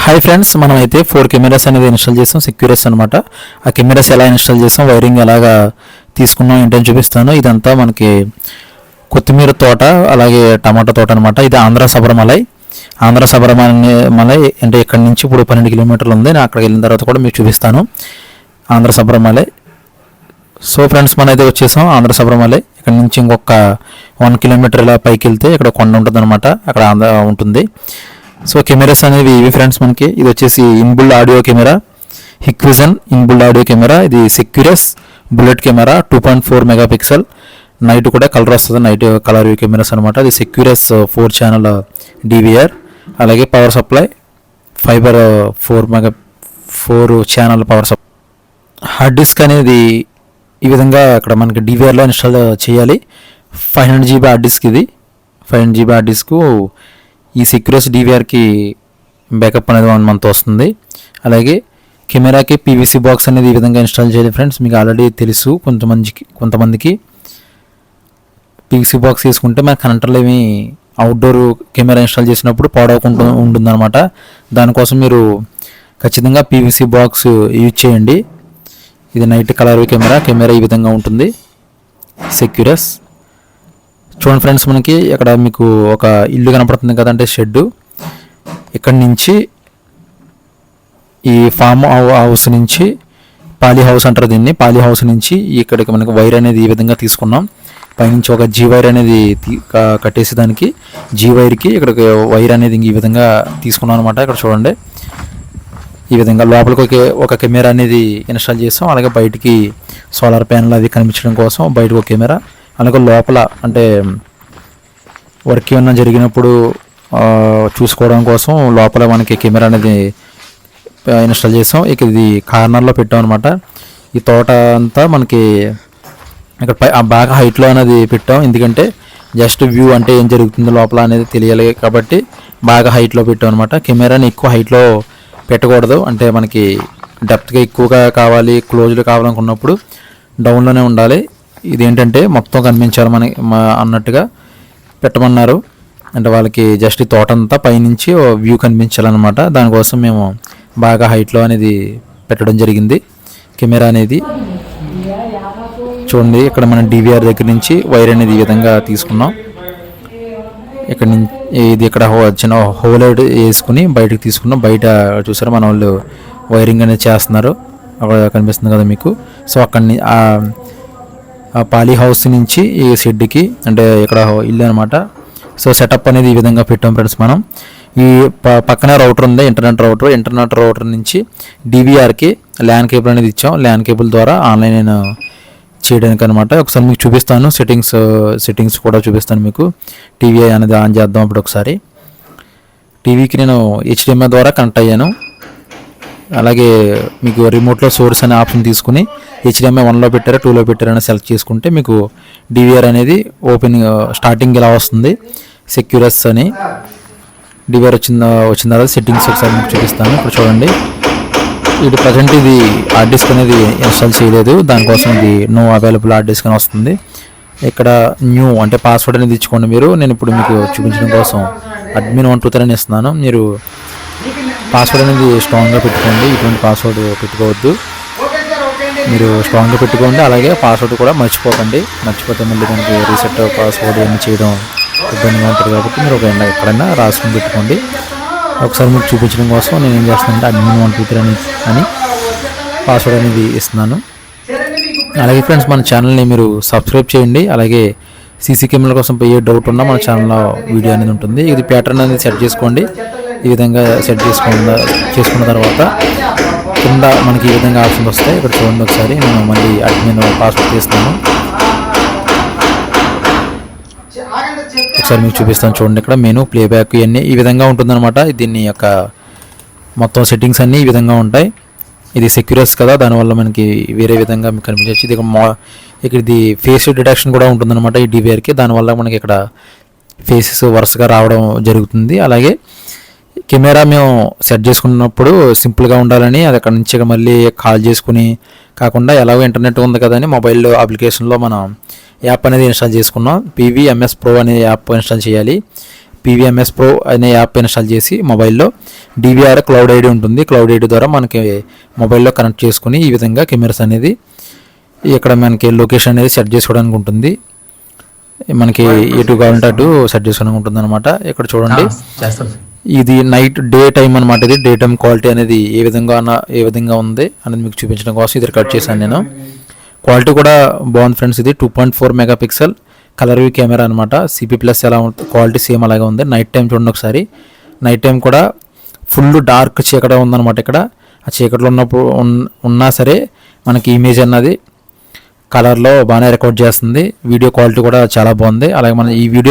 Hi friends మనం అయితే four cameras అనేది ఇన్స్టాల్ చేసాం సెక్యూరస్ అనమాట ఆ కెమెరాస్ ఎలా ఇన్స్టాల్ చేసాం వైరింగ్ ఎలాగా తీసుకున్నాం ఏంటని చూపిస్తాను. ఇదంతా మనకి కొత్తిమీర తోట అలాగే టమాటా తోట అనమాట ఇది ఆంధ్ర సబరమలై. ఆంధ్ర సబరమలై మలై అంటే ఇక్కడ నుంచి ఇప్పుడు పన్నెండు కిలోమీటర్లు ఉంది. నేను అక్కడికి వెళ్ళిన తర్వాత కూడా మీకు చూపిస్తాను. ఆంధ్ర సబరమలై. సో ఫ్రెండ్స్ మనం అయితే వచ్చేసాం ఆంధ్ర సబరమలై. ఇక్కడ నుంచి ఇంకొక వన్ కిలోమీటర్ ఇలా పైకి వెళ్తే ఇక్కడ కొండ ఉంటుంది అనమాట అక్కడ ఆంధ్ర ఉంటుంది. సో కెమెరాస్ అనేవి ఇవి ఫ్రెండ్స్ మనకి. ఇది వచ్చేసి inbuilt audio camera Hikvision inbuilt audio camera ఇది Securus bullet camera two point four mega pixel night కూడా కలర్ వస్తుంది నైట్ కలర్ కెమెరాస్ అనమాట అది Securus four uh, channel DVR uh, అలాగే power supply fibre four mega four channel power supply hard disk అనేది ఈ విధంగా అక్కడ మనకి డివిఆర్లో ఇన్స్టాల్ uh, చేయాలి. Five hundred GB hard disk ఇది. Five hundred GB hard disk ఈ సెక్యూరస్ డివిఆర్కి బ్యాకప్ అనేది వన్ మంత్ వస్తుంది. అలాగే కెమెరాకి పీవీసీ బాక్స్ అనేది ఈ విధంగా ఇన్స్టాల్ చేయాలి ఫ్రెండ్స్ మీకు ఆల్రెడీ తెలుసు. కొంతమందికి కొంతమందికి పీవీసీ బాక్స్ తీసుకుంటే మన కనెక్టర్లు ఏమి అవుట్డోర్ కెమెరా ఇన్స్టాల్ చేసినప్పుడు పాడవకుండా ఉంటుందన్నమాట. దానికోసం మీరు ఖచ్చితంగా పీవీసీ బాక్స్ యూజ్ చేయండి. ఇది నైట్ కలర్ కెమెరా. కెమెరా ఈ విధంగా ఉంటుంది. సెక్యూరస్ చూడండి ఫ్రెండ్స్ మనకి ఇక్కడ మీకు ఒక ఇల్లు కనపడుతుంది కదంటే షెడ్డు. ఇక్కడ నుంచి ఈ ఫామ్ హౌస్ నుంచి పాలీ హౌస్ అంటారు దీన్ని. పాలీ హౌస్ నుంచి ఇక్కడికి మనకి వైర్ అనేది ఈ విధంగా తీసుకున్నాం. పైనుంచి ఒక జీ వైర్ అనేది కట్టేసి దానికి జీ వైర్కి ఇక్కడికి వైర్ అనేది ఈ విధంగా తీసుకున్నాం అనమాట ఇక్కడ చూడండి. ఈ విధంగా లోపలికి ఒక ఒక కెమెరా అనేది ఇన్స్టాల్ చేస్తాం అలాగే బయటికి సోలార్ ప్యానల్ అది కనిపించడం కోసం బయటకు ఒక కెమెరా. అలాగే లోపల అంటే వర్క్ ఏమన్నా జరిగినప్పుడు చూసుకోవడం కోసం లోపల మనకి కెమెరా అనేది ఇన్స్టాల్ చేసాం. ఇక ఇది కార్నర్లో పెట్టాం అనమాట ఈ తోట అంతా మనకి ఇక్కడ బాగా హైట్లో అనేది పెట్టాం. ఎందుకంటే జస్ట్ వ్యూ అంటే ఏం జరుగుతుందో లోపల అనేది తెలియాలి కాబట్టి బాగా హైట్లో పెట్టాం అనమాట కెమెరాని ఎక్కువ హైట్లో పెట్టకూడదు. అంటే మనకి డెప్త్గా ఎక్కువగా కావాలి క్లోజ్లో కావాలనుకున్నప్పుడు డౌన్లోనే ఉండాలి. ఇదేంటంటే మొత్తం కనిపించాలి మనకి మా- అన్నట్టుగా పెట్టమన్నారు. అంటే వాళ్ళకి జస్ట్ ఈ తోట అంతా పైనుంచి వ్యూ కనిపించాలన్నమాట. దానికోసం మేము బాగా హైట్లో అనేది పెట్టడం జరిగింది. కెమెరా అనేది చూడండి ఇక్కడ మనం డివిఆర్ దగ్గర నుంచి వైర్ అనేది ఈ విధంగా తీసుకున్నాం. ఇక్కడ నుంచి ఇది ఇక్కడ హో- చిన్న హోల్ వేసుకుని బయటకు తీసుకున్నాం. బయట చూసారా మన వాళ్ళు వైరింగ్ అనేది చేస్తున్నారు. అక్కడ కనిపిస్తుంది కదా మీకు. సో అక్కడి పాలీ హౌస్ నుంచి ఈ షెడ్కి అంటే ఇక్కడ ఇల్లు అనమాట సో సెటప్ అనేది ఈ విధంగా పెట్టాం ఫ్రెండ్స్ మనం. ఈ పక్కనే రౌటర్ ఉంది ఇంటర్నెట్ రౌటర్. ఇంటర్నెట్ రౌటర్ నుంచి డివిఆర్కి ల్యాన్ కేబుల్ అనేది ఇచ్చాం. ల్యాన్ కేబుల్ ద్వారా ఆన్లైన్ నేను చేయడానికి అనమాట ఒకసారి మీకు చూపిస్తాను. సెట్టింగ్స్ సెట్టింగ్స్ కూడా చూపిస్తాను మీకు. టీవీ అనేది ఆన్ చేద్దాం అప్పుడు ఒకసారి. టీవీకి నేను హెచ్డిఎంఐ ద్వారా కనెక్ట్ అయ్యాను. అలాగే మీకు రిమోట్లో సోర్స్ అనే ఆప్షన్ తీసుకుని హెచ్డిఎంఐ వన్లో పెట్టారా టూలో పెట్టారా అని సెలెక్ట్ చేసుకుంటే మీకు డివిఆర్ అనేది ఓపెన్ స్టార్టింగ్ uh, ఇలా వస్తుంది. సెక్యూరస్ అని. డివిఆర్ వచ్చిన వచ్చిన తర్వాత సెట్టింగ్స్ ఒకసారి మీకు చూపిస్తాను. ఇప్పుడు చూడండి. ఇది ప్రజెంట్ ఇది హార్డ్ డిస్క్ అనేది ఇన్స్టాల్ చేయలేదు. దానికోసం ఇది నో అవైలబుల్ హార్డ్ డిస్క్ అని వస్తుంది. ఇక్కడ న్యూ అంటే పాస్వర్డ్ అనేది ఇచ్చుకోండి మీరు. నేను ఇప్పుడు మీకు చూపించడం కోసం అడ్మిన్ వన్ టూ త్రీ అని ఇస్తున్నాను. మీరు పాస్వర్డ్ అనేది స్ట్రాంగ్గా పెట్టుకోండి. ఇటువంటి పాస్వర్డ్ పెట్టుకోవద్దు. మీరు స్ట్రాంగ్గా పెట్టుకోండి. అలాగే పాస్వర్డ్ కూడా మర్చిపోకండి. మర్చిపోతే మళ్ళీ దానికి రీసెట్ పాస్వర్డ్ ఏమి చేయడం ఇబ్బందిగా ఉంటుంది కాబట్టి మీరు ఒక ఎక్కడైనా రాసుకుని పెట్టుకోండి. ఒకసారి మీకు చూపించడం కోసం నేను ఏం చేస్తానంటే అడ్మిన్ వన్ టూ త్రీ అని అని పాస్వర్డ్ అనేది ఇస్తున్నాను. అలాగే ఫ్రెండ్స్ మన ఛానల్ని మీరు సబ్స్క్రైబ్ చేయండి. అలాగే సీసీ కెమెరాల కోసం ఏ డౌట్ ఉన్నా మన ఛానల్లో వీడియో అనేది ఉంటుంది. ఇది ప్యాటర్న్ అనేది సెట్ చేసుకోండి. ఈ విధంగా సెట్ చేసుకున్న చేసుకున్న తర్వాత కింద మనకి ఈ విధంగా ఆప్షన్ వస్తాయి. ఇక్కడ చూడండి ఒకసారి. మేము మళ్ళీ అడ్మిన్ పాస్వర్డ్ తీస్తాను ఒకసారి మీకు చూపిస్తాను చూడండి ఇక్కడ మెను ప్లేబ్యాక్ ఇవన్నీ ఈ విధంగా ఉంటుందన్నమాట. దీన్ని యొక్క మొత్తం సెట్టింగ్స్ అన్నీ ఈ విధంగా ఉంటాయి. ఇది సెక్యూరస్ కదా దానివల్ల మనకి వేరే విధంగా మీకు కనిపించవచ్చు. ఇది మా ఇక్కడ ఇది ఫేస్ డిటెక్షన్ కూడా ఉంటుందన్నమాట ఈ డివిఆర్కి దానివల్ల మనకి ఇక్కడ ఫేసెస్ వరుసగా రావడం జరుగుతుంది. అలాగే కెమెరా మేము సెట్ చేసుకున్నప్పుడు సింపుల్గా ఉండాలని అది అక్కడ నుంచి మళ్ళీ కాల్ చేసుకుని కాకుండా ఎలాగో ఇంటర్నెట్ ఉంది కదా అని మొబైల్ అప్లికేషన్లో మనం యాప్ అనేది ఇన్స్టాల్ చేసుకున్నాం. పీవీఎంఎస్ ప్రో అనే యాప్ ఇన్స్టాల్ చేయాలి. పీవీఎంఎస్ ప్రో అనే యాప్ ఇన్స్టాల్ చేసి మొబైల్లో డివిఆర్ క్లౌడ్ ఐడి ఉంటుంది. క్లౌడ్ ఐడి ద్వారా మనకి మొబైల్లో కనెక్ట్ చేసుకుని ఈ విధంగా కెమెరాస్ అనేది ఇక్కడ మనకి లొకేషన్ అనేది సెట్ చేసుకోవడానికి ఉంటుంది. మనకి ఎటు కావాలంటే అటు సెట్ చేసుకోవడానికి ఉంటుంది అనమాట ఇక్కడ చూడండి. ఇది నైట్ డే టైం అనమాట ఇది. డే టైం క్వాలిటీ అనేది ఏ విధంగా ఏ విధంగా ఉంది అనేది మీకు చూపించడం కోసం ఇది రికార్డ్ చేశాను నేను. క్వాలిటీ కూడా బాగుంది ఫ్రెండ్స్ ఇది. Two point four mega pixel colour view camera అనమాట సిపి ప్లస్ ఎలా ఉంటుంది క్వాలిటీ సేమ్ అలాగే ఉంది. నైట్ టైం చూడండి ఒకసారి. నైట్ టైం కూడా ఫుల్ డార్క్ చీకటి ఉందన్నమాట ఇక్కడ. ఆ చీకట్లో ఉన్నప్పుడు ఉన్నా సరే మనకి ఇమేజ్ అన్నది కలర్లో బాగానే రికార్డ్ చేస్తుంది. వీడియో క్వాలిటీ కూడా చాలా బాగుంది. అలాగే మన ఈ వీడియో